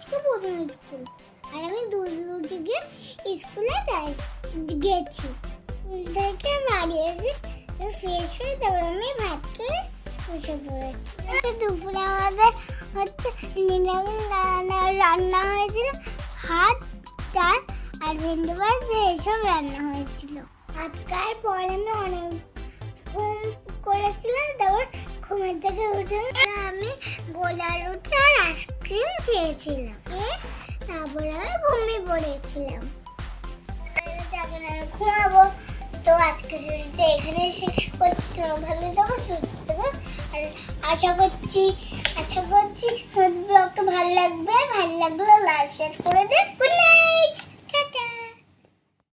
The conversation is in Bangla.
স্কুল আর আমি দুধ গিয়ে স্কুলে গেছি। থেকে এসে ফ্রেশ হয়ে তারপর আমি ভাত খেয়ে বসে পড়েছি। দুপুরে আমাদের হচ্ছে নিরামিষ রান্না হয়েছিল। ভাত, ডাল আর ভেন্ডি ভাজা এসব রান্না হয়েছিল। আজকাল পরে আমি অনেক ঘুম করেছিলাম, তারপর ঘুমের থেকে উঠে আমি গোলা রুটি আর আইসক্রিম খেয়েছিলাম। তারপরে আমি ঘুমিয়ে পড়েছিলাম। ঘুমাবো তো আজকে ভিডিওটা এখানে শেষ করছি। তোমার ভালো থাকো, সুস্থ থাকো। আর আশা করছি আশা করছি ভালো লাগবে। ভালো লাগলে লাইক, শেয়ার করে দে। গুড